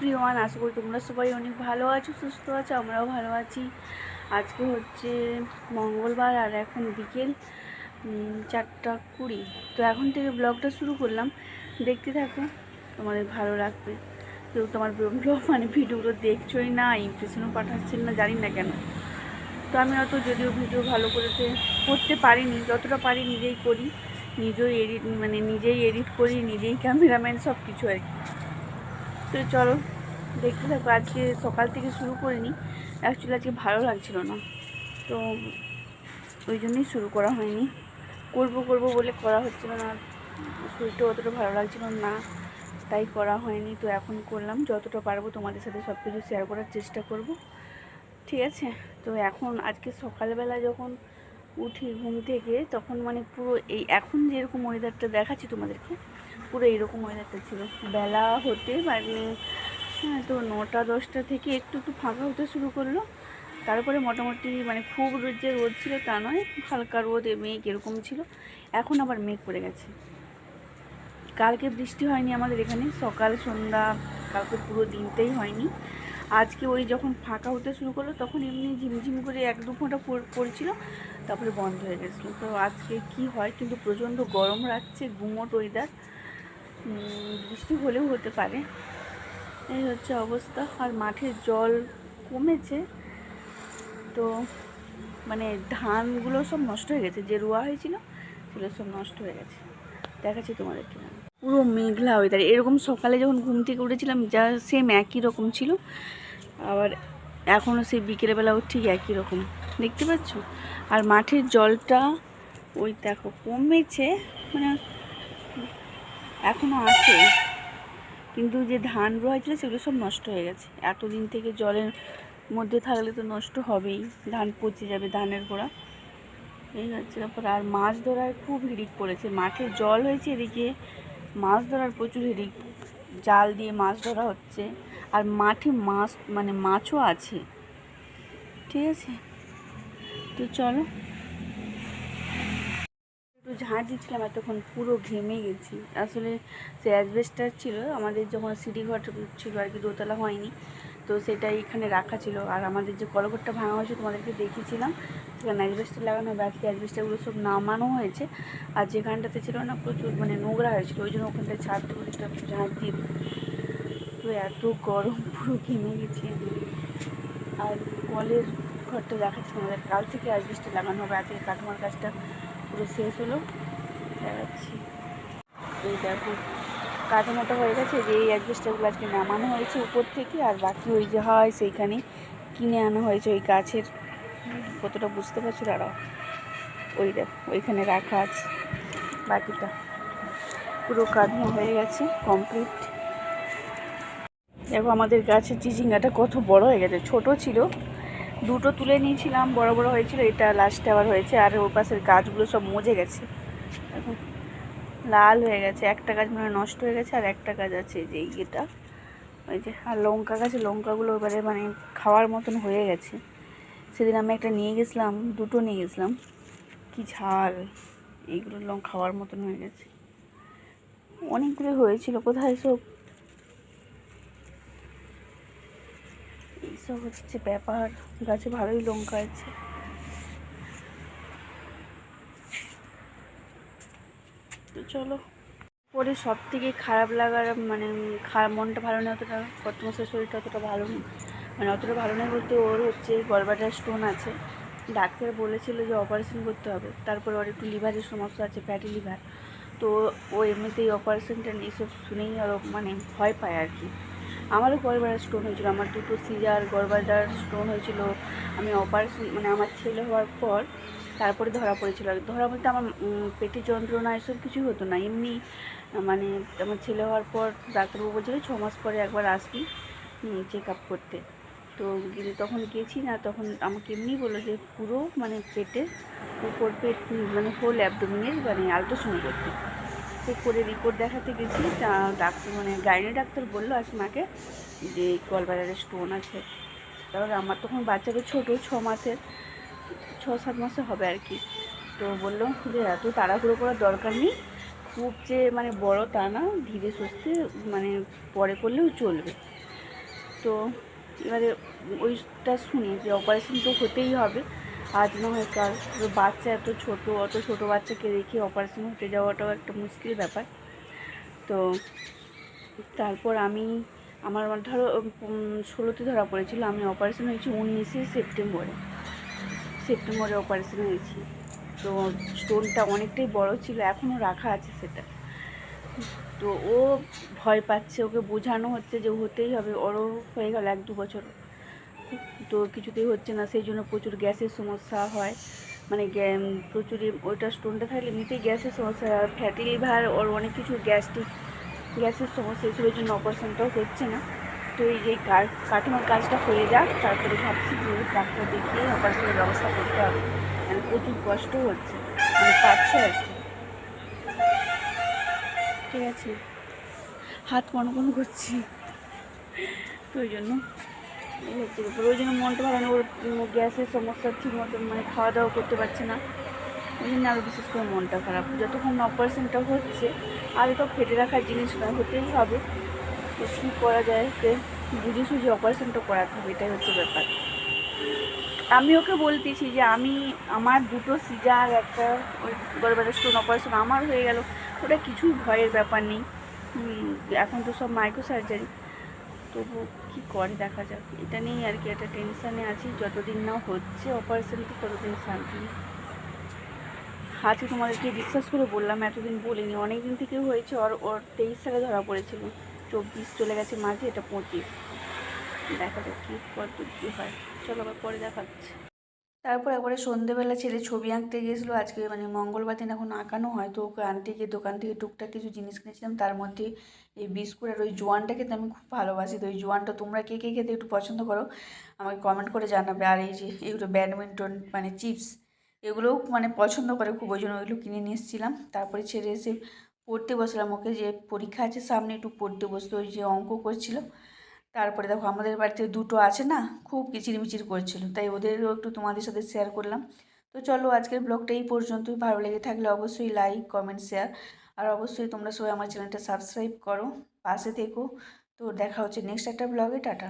Everyone আশা করি তোমরা সবাই অনেক ভালো আছো, সুস্থ আছো, আমরাও ভালো আছি। আজকে হচ্ছে মঙ্গলবার আর এখন বিকেল চারটা কুড়ি। তো এখন থেকে ব্লগটা শুরু করলাম। দেখতে থাকো, তোমাদের ভালো লাগবে। কেউ তোমার ব্লগ মানে ভিডিওগুলো দেখছোই না ইমপ্রেশনও পাঠাচ্ছেন না, জানি না কেন। তো আমি অত যদিও ভিডিও ভালো করেতে করতে পারিনি, যতটা পারি নিজেই করি। নিজেই এডিট মানে নিজেই এডিট করি, নিজেই ক্যামেরাম্যান সব কিছু আর কি। তো চলো, দেখতে থাকো। আজকে সকাল থেকে শুরু করিনি। অ্যাকচুয়ালি আজকে ভালো লাগছিল না। তো ওই জন্যই শুরু করা হয়নি। করব করব বলে করা হচ্ছিল না। শরীরটা অতটা ভালো লাগছিল না। তাই করা হয়নি। তো এখন করলাম। যতটা পারব তোমাদের সাথে সব কিছু শেয়ার করার চেষ্টা করব। ঠিক আছে? তো এখন আজকে সকালবেলা যখন উঠি ঘুম থেকে তখন মানে পুরো এই এখন যেরকম ওয়েদারটা দেখাচ্ছি তোমাদেরকে, পুরো এইরকম ওয়েদারটা ছিল। বেলা হতে মানে হ্যাঁ তো নটা দশটা থেকে একটু একটু ফাঁকা হতে শুরু করল। তারপরে মোটামুটি মানে খুব রোদ যে রোদ ছিল তা নয়, হালকা রোদ, মেঘ এরকম ছিল। এখন আবার মেঘ পড়ে গেছে। কালকে বৃষ্টি হয়নি আমাদের এখানে, সকাল, সন্ধ্যা, কালকে পুরো দিনটাই হয়নি। আজকে ওই যখন ফাঁকা হতে শুরু করল তখন এমনি ঝিমঝিম করে এক দু ফোঁটা পড়- পড়ছিল। তারপরে বন্ধ হয়ে গেছিল। তো আজকে কি হয়, কিন্তু প্রচণ্ড গরম রাখছে গুমোট ওয়েদার বৃষ্টি হলেও হতে পারে। এই হচ্ছে অবস্থা। আর মাঠের জল কমেছে। তো মানে ধানগুলো সব নষ্ট হয়ে গেছে। যে রোয়া হয়েছিল, সেগুলো সব নষ্ট হয়ে গেছে। দেখাচ্ছি তোমাদেরকে। পুরো মেঘলা ওয়েদার এরকম সকালে যখন ঘুম থেকে উঠেছিলাম, যা সেম একই রকম ছিল। আবার এখনও সেই বিকেলবেলাও ঠিক একই রকম। দেখতে পাচ্ছ? আর মাঠের জলটা ওই দেখো কমেছে মানে এখনও আছে। কিন্তু যে ধান রোয়া হয়েছিল সেগুলো সব নষ্ট হয়ে গেছে। এতদিন থেকে জলের মধ্যে থাকলে তো নষ্ট হবেই। ধান পচে যাবে ধানের গোড়া। এই হচ্ছে ব্যাপার। আর মাছ ধরার খুব হিড়িক পড়েছে মাঠে জল হয়েছে এদিকে, মাছ ধরার প্রচুর হিড়িক জাল দিয়ে মাছ ধরা হচ্ছে। আর মাঠে মাছ মানে মাছও আছে। ঠিক আছে? তো চলো একটু ঝাঁট দিচ্ছিলাম, এতক্ষণ পুরো ঘেমে গেছি আসলে সে অ্যাজবেস্টার ছিল, আমাদের যখন সিঁড়ি ঘর ছিল আর কি, দোতলা হয়নি, তো সেটা এখানে রাখা ছিল আর আমাদের যে কলঘরটা ভাঙা হয়েছে, তোমাদেরকে দেখিয়েছিলাম, সেখানে অ্যাজবেস্টার লাগানো হবে আজকে সব নামানো হয়েছে আর যেখানটাতে ছিল না, প্রচুর মানে নোংরা হয়েছিল, ওই জন্য ওখানটায় ছাদটা একটা ঝাঁট দিয়ে। তো এত গরম, পুরো ঘেমে গেছি। আর কলের ঘরটা দেখাচ্ছি তোমাদের কাল থেকে অ্যাজবেস্টার লাগানো হবে, আজকে কাঠমার কাজটা পুরো শেষ হলো। দেখাচ্ছি। এই দেখো কাঠামোটা হয়ে গেছে, যে এই অ্যাডজাস্টারগুলো আজকে নামানো হয়েছে উপর থেকে, আর বাকি ওই যে হয় সেইখানে কিনে আনা হয়েছে ওই গাছের। কতটা বুঝতে পারছ? দাঁড়াও। ওই দেখো, ওইখানে রাখা আছে বাকিটা। পুরো কাঠামো হয়ে গেছে কমপ্লিট দেখো, আমাদের গাছের চিচিঙ্গাটা কত বড় হয়ে গেছে, ছোট ছিল দুটো তুলে নিয়েছিলাম, বড় বড় হয়েছিল, এটা লাস্টে আবার হয়েছে, আর ওর পাশের গাছগুলো সব মজে গেছে। লাল হয়ে গেছে, একটা গাছ মানে নষ্ট হয়ে গেছে, আর একটা গাছ আছে যে ইয়েটা। ওই যে, আর লঙ্কা গাছে, লঙ্কাগুলো এবারে মানে খাওয়ার মতন হয়ে গেছে। সেদিন আমি একটা নিয়ে গেছিলাম, দুটো নিয়ে গেছিলাম। কি ঝাল, এইগুলো লঙ্কা খাওয়ার মতন হয়ে গেছে। অনেকগুলো হয়েছিল, কোথায় সব এইসব হচ্ছে, ব্যাপার। গাছে ভালোই লঙ্কা আছে। তো চলো। পরে সব থেকে খারাপ লাগার মানে মনটা ভালো নেই অতটা কর্তমাসের শরীরটা অতটা ভালো নেই। মানে অতটা ভালো নেই বলতে ওর হচ্ছে গলবাটার স্টোন আছে। ডাক্তার বলেছিল যে অপারেশন করতে হবে। তারপরে ওর একটু লিভারের সমস্যা আছে ফ্যাটি লিভার তো ও এমনিতেই অপারেশনটা নিয়ে সব শুনেই আরও মানে ভয় পায় আর কি। আমারও গলবাটার স্টোন হয়েছিল। আমার দুটো সিজার গলবাটার স্টোন হয়েছিল। আমি অপারেশন মানে আমার ছেলে হওয়ার পর তারপরে ধরা পড়েছিল। ধরা বলতে আমার পেটে যন্ত্রণা এসব কিছুই হতো না। এমনি মানে আমার ছেলে হওয়ার পর ডাক্তারবাবু বলছিল, ছ মাস পরে একবার আসবি চেক আপ করতে। তো গিয়ে- তখন গেছি না, তখন আমাকে এমনি বলল যে, পুরো মানে পেটে, উপর পেট মানে হোল অ্যাবডোমিনের মানে আলট্রাসাউন্ড করতে। করে রিপোর্ট দেখাতে গেছি। তা ডাক্তার মানে গাইনি ডাক্তার বলল আসমাকে যে গলবাজারে স্টোন আছে। তারপর আমার তখন বাচ্চাটা ছোটো, ছ মাসের, ছ সাত মাসে হবে আর কি। তো বলল যে এত তাড়াহুড়ো করার দরকার নেই। খুব যে মানে বড় তা না, ধীরে সুস্থে মানে পরে করলেও চলবে। তো এবারে ওইটা শুনি যে অপারেশন তো হতেই হবে। আজ না হয় কাল বাচ্চা এত ছোট, অত ছোট বাচ্চাকে রেখে অপারেশন হতে যাওয়াটাও একটা মুশকিল ব্যাপার। তো তারপর আমি, আমার মানে ধরো ষোলোতে ধরা পড়েছিল, আমি অপারেশন হয়েছি উনিশে সেপ্টেম্বরে। সেপ্টেম্বরে অপারেশন হয়েছি। তো স্টোনটা অনেকটাই বড় ছিল, এখনও রাখা আছে সেটা। তো ও ভয় পাচ্ছে, ওকে বোঝানো হচ্ছে যে হতেই হবে, ওরও হয়ে গেল এক দু বছর। তো কিছুতেই হচ্ছে না, সেই জন্য প্রচুর গ্যাসের সমস্যা হয়। মানে গ্যা- প্রচুর এ- ওইটা স্টোনটা থাকলে এমনিতেই গ্যাসের সমস্যা হয় ফ্যাটি লিভার ওর অনেক কিছু গ্যাস্ট্রিক গ্যাসের সমস্যা, এসবের জন্য অপারেশনটাও হচ্ছে না। তো এই যে কাঠামোর কাজটা হয়ে যাক, তারপরে ভাবছি যে ডাক্তার দেখিয়ে অপারেশনের ব্যবস্থা করতে হবে। মানে প্রচুর কষ্ট হচ্ছে মানে পাচ্ছে আর কি। ঠিক আছে। হাত কোনো কোনো করছি। তো ওই জন্য। এই হচ্ছে ব্যাপার। মনটা ভালো না, ওর গ্যাসের সমস্যা ঠিক মতো মানে খাওয়া দাওয়া করতে পারছে না। ওই জন্য আরও বিশেষ করে মনটা খারাপ। যতক্ষণ অপারেশনটা হচ্ছে, আর তো ফেটে রাখার জিনিস হতেই হবে। তো কী করা যায়? ওকে বুঝে সুঝে অপারেশনটা করাতে হবে, এটাই হচ্ছে ব্যাপার। আমি ওকে বলতেছি যে, আমি আমার দুটো সিজার একটা ওই গরবারের স্টোন অপারেশন আমার হয়ে গেল। ওটা কিছুই ভয়ের ব্যাপার নেই। এখন তো সব মাইক্রো সার্জারি তবু কী করে দেখা যাক? এটা নিয়েই আর কি একটা টেনশানে আছি। যতদিন না হচ্ছে অপারেশনটা ততদিন শান্তি। আজকে তোমাদেরকে বিশ্বাস করে বললাম, এতদিন বলিনি। অনেক দিন থেকে হয়েছে, ওর ওর তেইশ সালে ধরা পড়েছিল। চব্বিশ চলে গেছে মাঝে এটা পঁচিশ। দেখা যাক কী কত কী হয়। চলো আবার পরে দেখাচ্ছে। তারপর একবারে সন্ধেবেলা ছেলে ছবি আঁকতে গিয়েছিল, আজকে মানে মঙ্গলবার দিন এখন আঁকানো হয়, তো ওকে আনতে গিয়ে দোকান থেকে টুকটাক কিছু জিনিস কিনেছিলাম, তার মধ্যে এই বিস্কুট আর ওই জোয়ানটা খেতে আমি খুব ভালোবাসি, তো ওই জোয়ানটা তোমরা কে কে খেতে একটু পছন্দ করো, আমাকে কমেন্ট করে জানাবে, আর এই যে এগুলো ব্যাডমিন্টন মানে চিপস এগুলোও মানে পছন্দ করে খুব, ওই জন্য ওইগুলো কিনে নিয়ে এসেছিলাম, তারপরে ছেড়ে এসে পড়তে বসলাম, ওকে যে পরীক্ষা আছে সামনে একটু পড়তে বসতো ওই যে অঙ্ক করছিল তারপরে দেখো আমাদের বাড়িতে দুটো আছে না, খুব কিচিরমিচির করছিল। তাই ওদেরও একটু তোমাদের সাথে শেয়ার করলাম। তো চলো আজকের ব্লগটা এই পর্যন্তই। ভালো লেগে থাকলে অবশ্যই লাইক কমেন্ট শেয়ার আর অবশ্যই তোমরা সবাই আমার চ্যানেলটা সাবস্ক্রাইব করো, পাশে থেকো। তো দেখা হচ্ছে নেক্সট একটা ব্লগে টাটা।